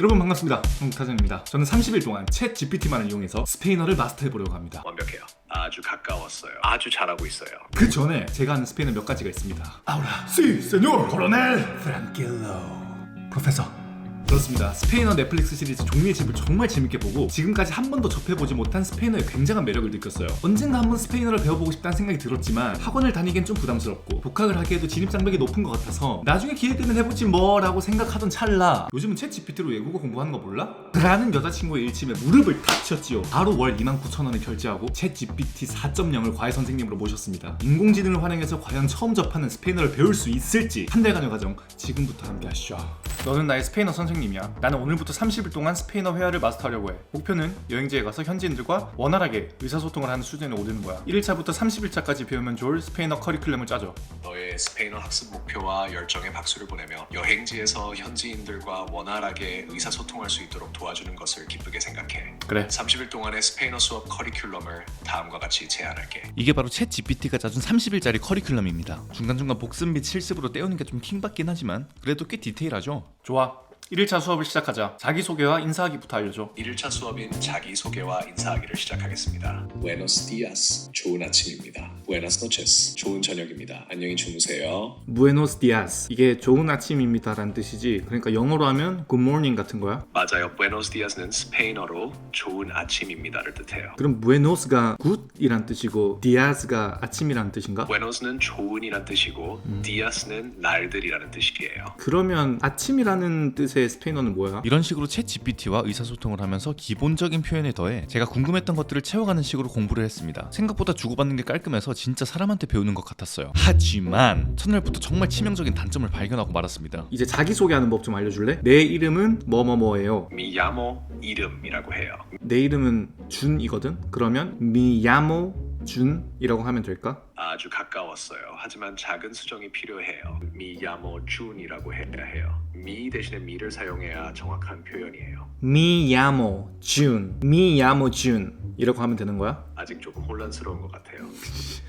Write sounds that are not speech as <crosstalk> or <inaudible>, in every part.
여러분 반갑습니다. 홍타전입니다. 저는 30일 동안 챗 GPT만을 이용해서 스페인어를 마스터해보려고 합니다. 완벽해요. 아주 가까웠어요. 아주 잘하고 있어요. 그 전에 제가 아는 스페인어 몇 가지가 있습니다. 아우라, 시, 세뇨, 코로넬, 프랑킬로, 프로페서. 그렇습니다. 스페인어 넷플릭스 시리즈 종류의 집을 정말 재밌게 보고 지금까지 한 번도 접해보지 못한 스페인어의 굉장한 매력을 느꼈어요. 언젠가 한번 스페인어를 배워보고 싶다는 생각이 들었지만 학원을 다니기엔 좀 부담스럽고 독학을 하기에도 진입장벽이 높은 것 같아서 나중에 기회 되면 해보지 뭐라고 생각하던 찰나 요즘은 챗 GPT로 외국어 공부하는 거 몰라? 라는 여자친구의 일침에 무릎을 탁 치었지요. 바로 월 29,000원을 결제하고 챗 GPT 4.0을 과외 선생님으로 모셨습니다. 인공지능을 활용해서 과연 처음 접하는 스페인어를 배울 수 있을지 한 달간의 과정 지금부터 함께 하시죠. 너는 나의 스페인어 선생 님이야. 나는 오늘부터 30일 동안 스페인어 회화를 마스터하려고 해. 목표는 여행지에 가서 현지인들과 원활하게 의사소통을 하는 수준에 오르는 거야. 1일차부터 30일차까지 배우면 좋을 스페인어 커리큘럼을 짜줘. 너의 스페인어 학습 목표와 열정에 박수를 보내며 여행지에서 현지인들과 원활하게 의사소통할 수 있도록 도와주는 것을 기쁘게 생각해. 그래. 30일 동안의 스페인어 수업 커리큘럼을 다음과 같이 제안할게. 이게 바로 챗 GPT가 짜준 30일짜리 커리큘럼입니다. 중간중간 복습 및 실습으로 때우는 게 좀 킹받긴 하지만 그래도 꽤 디테일하죠. 좋아. 1일차 수업을 시작하자. 자기소개와 인사하기부터 알려줘. 1일차 수업인 자기소개와 인사하기를 시작하겠습니다. Buenos días. 좋은 아침입니다. Buenas noches. 좋은 저녁입니다. 안녕히 주무세요. Buenos días. 이게 좋은 아침입니다라는 뜻이지. 그러니까 영어로 하면 good morning 같은 거야. 맞아요. Buenos días는 스페인어로 좋은 아침입니다를 뜻해요. 그럼 buenos가 good이란 뜻이고 dias가 아침이란 뜻인가? Buenos는 좋은이란 뜻이고 días는 날들이라는 뜻이에요. 그러면 아침이라는 뜻의 스페인어는 뭐야? 이런 식으로 챗 GPT와 의사소통을 하면서 기본적인 표현에 더해 제가 궁금했던 것들을 채워가는 식으로 공부를 했습니다. 생각보다 주고받는 게 깔끔해서 진짜 사람한테 배우는 것 같았어요. 하지만 첫날부터 정말 치명적인 단점을 발견하고 말았습니다. 이제 자기소개하는 법 좀 알려줄래? 내 이름은 뭐뭐뭐예요. 미야모 이름이라고 해요. 내 이름은 준이거든? 그러면 미야모 준이라고 하면 될까? 아주 가까웠어요. 하지만 작은 수정이 필요해요. 미야모 준이라고 해야 해요. 미 대신에 미를 사용해야 정확한 표현이에요. 미야모 준 미야모 준 이라고 하면 되는 거야? 아직 조금 혼란스러운 것 같아요.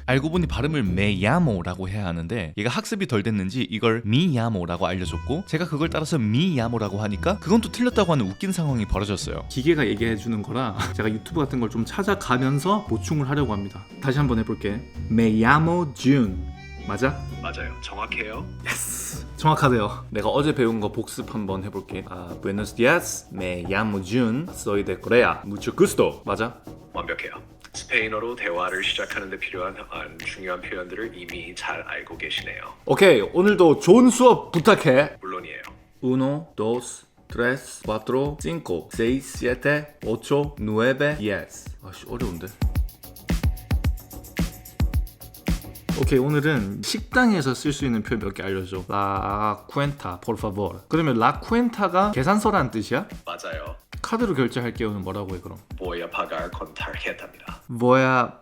알고 보니 발음을 메야모라고 해야 하는데 얘가 학습이 덜 됐는지 이걸 미야모라고 알려줬고 제가 그걸 따라서 미야모라고 하니까 그건 또 틀렸다고 하는 웃긴 상황이 벌어졌어요. 기계가 얘기해 주는 거라 <laughs> 제가 유튜브 같은 걸 좀 찾아가면서 보충을 하려고 합니다. 다시 한번 해볼게. 메야모 준 맞아? 맞아요. 정확해요. 정확하대요. 내가 어제 배운 거 복습 한번 해볼게. 아, Buenos días, me llamo Jun, soy de Corea. Mucho gusto. 맞아? 완벽해요. 스페인어로 대화를 시작하는데 필요한 한 중요한 표현들을 이미 잘 알고 계시네요. 오케이, 오늘도 좋은 수업 부탁해. 물론이에요. Uno, dos, tres, cuatro, cinco, seis, siete, ocho, nueve, diez. 아씨 어려운데. 오케이 오늘은 식당에서 쓸 수 있는 표현 몇 개 알려줘. La cuenta, por favor. 그러면 la cuenta가 계산서라는 뜻이야? 맞아요. 카드로 결제할게요는 뭐라고 해 그럼? Voy a pagar con tarjet입니다. 뭐야?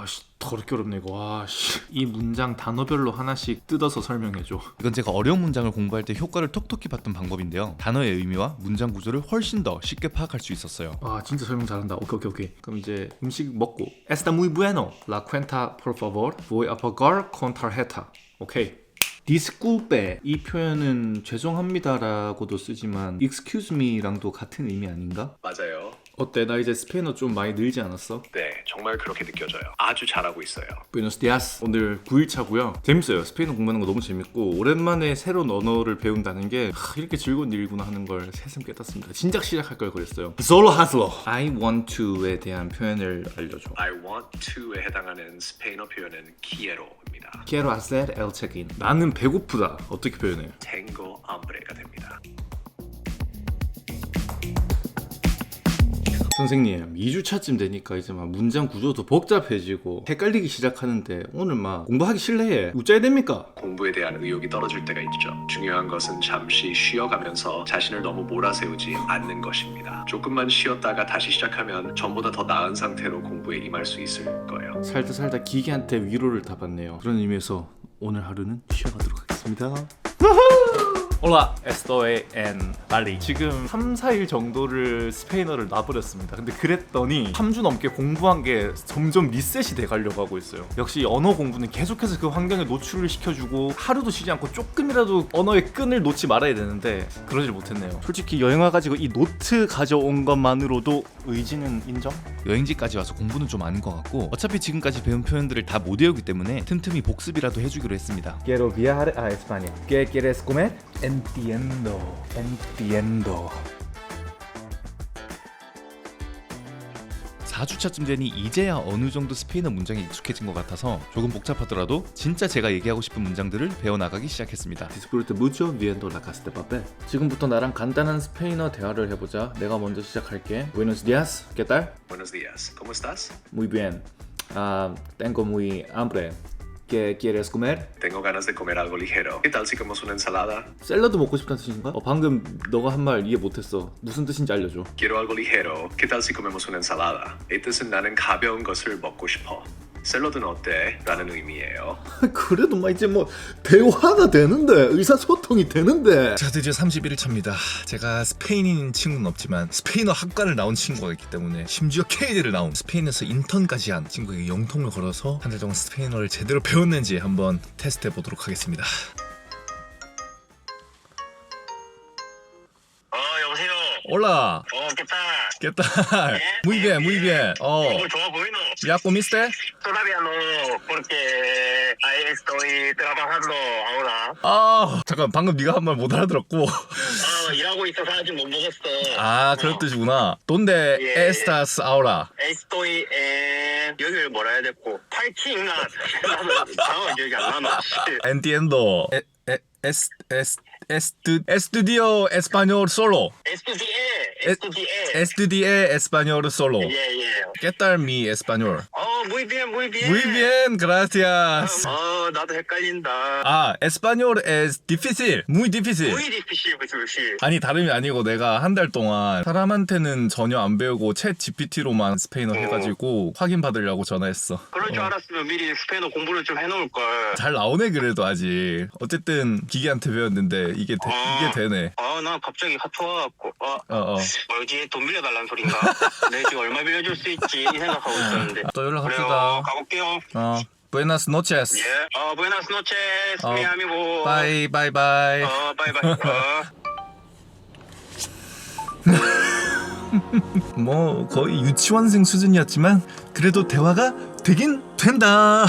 아씨 더럽게 어렵네 이거. 아씨 이 문장 단어별로 하나씩 뜯어서 설명해 줘. 이건 제가 어려운 문장을 공부할 때 효과를 톡톡히 봤던 방법인데요. 단어의 의미와 문장 구조를 훨씬 더 쉽게 파악할 수 있었어요. 와 진짜 설명 잘한다. 오케이 오케이 오케이. 그럼 이제 음식 먹고 Está muy bueno. La cuenta por favor. Voy a pagar con tarjeta. 오케이. disculpe 이 표현은 죄송합니다라고도 쓰지만 excuse me랑도 같은 의미 아닌가? 맞아요. 어때? 나 이제 스페인어 좀 많이 늘지 않았어? 네, 정말 그렇게 느껴져요. 아주 잘하고 있어요. 부에노스 디아스 오늘 9일차고요 재밌어요 스페인어 공부하는 거 너무 재밌고 오랜만에 새로운 언어를 배운다는 게 하, 이렇게 즐거운 일이구나 하는 걸 새삼 깨닫습니다 진작 시작할 걸 그랬어요 솔로 하슬로 I want to에 대한 표현을 알려줘 I want to에 해당하는 스페인어 표현은 quiero입니다. Quiero hacer el check-in 나는 배고프다 어떻게 표현해? tengo hambre가 됩니다. 선생님 2주차쯤 되니까 이제 막 문장 구조도 복잡해지고 헷갈리기 시작하는데 오늘 막 공부하기 실례해 웃자야 됩니까? 공부에 대한 의욕이 떨어질 때가 있죠. 중요한 것은 잠시 쉬어가면서 자신을 너무 몰아세우지 않는 것입니다. 조금만 쉬었다가 다시 시작하면 전보다 더 나은 상태로 공부에 임할 수 있을 거예요. 살다 살다 기계한테 위로를 다 받네요. 그런 의미에서 오늘 하루는 쉬어가도록 하겠습니다. 올라 에스토에 앤 발리 지금 3, 4일 정도를 스페인어를 놔버렸습니다 근데 그랬더니 3주 넘게 공부한 게 점점 리셋이 돼 가려고 하고 있어요 역시 언어 공부는 계속해서 그 환경에 노출을 시켜주고 하루도 쉬지 않고 조금이라도 언어의 끈을 놓지 말아야 되는데 그러질 못했네요 솔직히 여행 와가지고 이 노트 가져온 것만으로도 의지는 인정? 여행지까지 와서 공부는 좀 아닌 것 같고 어차피 지금까지 배운 표현들을 다 못 외우기 때문에 틈틈이 복습이라도 해주기로 했습니다. Quiero viajar a España. ¿Qué quieres comer? Entiendo. Entiendo. 4주차쯤 되니 이제야 어느 정도 스페인어 문장에 익숙해진 것 같아서 조금 복잡하더라도 진짜 제가 얘기하고 싶은 문장들을 배워나가기 시작했습니다. Disfruto mucho viendo la casa de papel. 지금부터 나랑 간단한 스페인어 대화를 해보자. 내가 먼저 시작할게. Buenos días. ¿Qué tal? Buenos días. ¿Cómo estás? Muy bien. Ah, tengo muy hambre. ¿Qué quieres comer? Tengo ganas de comer algo ligero. ¿Qué tal si comemos una ensalada? 샐러드 먹고 싶다는 뜻인가? 어, 방금 너가 한 말 이해 못했어. 무슨 뜻인지 알려줘. Quiero algo ligero. ¿Qué tal si comemos una ensalada? 이 뜻은 나는 가벼운 것을 먹고 싶어. 샐러드는 어때? 라는 의미예요. <laughs> 그래도 막 이제 뭐 대화가 되는데 의사소통이 되는데 자 드디어 31일 차입니다. 제가 스페인인 친구는 없지만 스페인어 학과를 나온 친구가 있기 때문에 심지어 K대를 나온 스페인에서 인턴까지 한 친구에게 영통을 걸어서 한 달 동안 스페인어를 제대로 배웠는지 한번 테스트해 보도록 하겠습니다. 어 여보세요. 올라, 어 깨다. ¿qué tal? Muy bien, muy bien. Oh, 어 좋아 보이노. ¿ya comiste? Todavía no porque ahí estoy trabajando ahora. 아, 잠깐 방금 네가 한 말 못 알아들었고. 어 일하고 있어서 아직 못 먹었어. 아, 그런 뜻이구나. ¿Dónde 예. estás ahora? 에스토이 에 여기를 뭐라 해야 됐고 나도 장어 기억이 안 나나. E- e- es, es, estu- estudio español solo. 에스토디에 에스토디에. Estudié español solo. 예예. ¿Qué tal mi español? 어 muy bien muy bien. Muy bien, gracias. 어 나도 헷갈린다. Ah, español es difícil. Muy difícil. muy difícil difícil. 아니 다름이 아니고 내가 한 달 동안 사람한테는 전혀 안 배우고 챗 GPT로만 스페인어 해가지고 확인 받으려고 전화했어. 그럴 줄 어. 알았으면 미리 스페인어 공부를 좀 해놓을 걸. 잘 나오네 그래도 아직. 어쨌든 기계한테 배웠는데 이게 되, 이게 되네. 아, 나 갑자기 카톡 와갖고, 아, 어 어. 뭐지, 돈 빌려달라는 소린가? 내 지금 얼마 빌려줄 수 있지? 이 생각하고 있었는데. 또 그래요, 연락합시다. 가볼게요. 어. Buenas noches. 예. 어, buenas noches, 어. mi amigo. 바이 바이 바이. 어, 바이바이. 어. 뭐 거의 유치원생 수준이었지만 그래도 대화가 되긴 된다.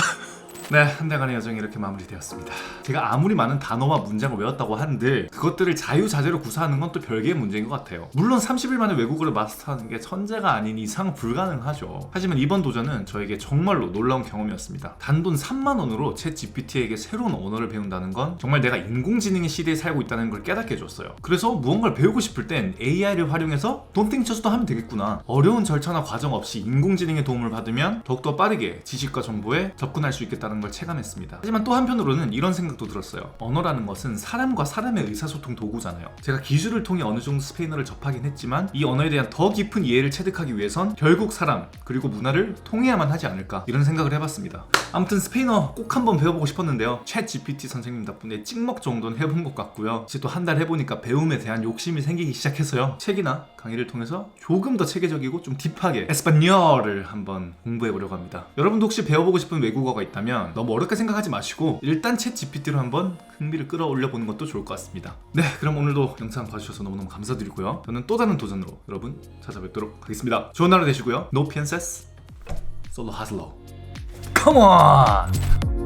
네, 한 달간의 여정이 이렇게 마무리되었습니다. 제가 아무리 많은 단어와 문장을 외웠다고 한들 그것들을 자유자재로 구사하는 건 또 별개의 문제인 것 같아요. 물론 30일 만에 외국어를 마스터하는 게 천재가 아닌 이상 불가능하죠. 하지만 이번 도전은 저에게 정말로 놀라운 경험이었습니다. 단돈 3만 원으로 챗 GPT에게 새로운 언어를 배운다는 건 정말 내가 인공지능의 시대에 살고 있다는 걸 깨닫게 해줬어요. 그래서 무언가를 배우고 싶을 땐 AI를 활용해서 think just도 하면 되겠구나. 어려운 절차나 과정 없이 인공지능의 도움을 받으면 더욱더 빠르게 지식과 정보에 접근할 수 있겠다는 걸 체감했습니다. 하지만 또 한편으로는 이런 생각도 들었어요. 언어라는 것은 사람과 사람의 의사소통 도구잖아요. 제가 기술을 통해 어느 정도 스페인어를 접하긴 했지만 이 언어에 대한 더 깊은 이해를 체득하기 위해선 결국 사람 그리고 문화를 통해야만 하지 않을까 이런 생각을 해봤습니다. 아무튼 스페인어 꼭 한번 배워보고 싶었는데요. 챗 GPT 선생님 덕분에 찍먹 정도는 해본 것 같고요. 이제 또 한 달 해보니까 배움에 대한 욕심이 생기기 시작해서요. 책이나 강의를 통해서 조금 더 체계적이고 좀 딥하게 에스파뇰을 한번 공부해보려고 합니다. 여러분도 혹시 배워보고 싶은 외국어가 있다면 너무 어렵게 생각하지 마시고 일단 챗 GPT로 한번 흥미를 끌어올려 보는 것도 좋을 것 같습니다. 네, 그럼 오늘도 영상 봐주셔서 너무너무 감사드리고요. 저는 또 다른 도전으로 여러분 찾아뵙도록 하겠습니다. 좋은 하루 되시고요. No pienses, solo hazlo. Come on!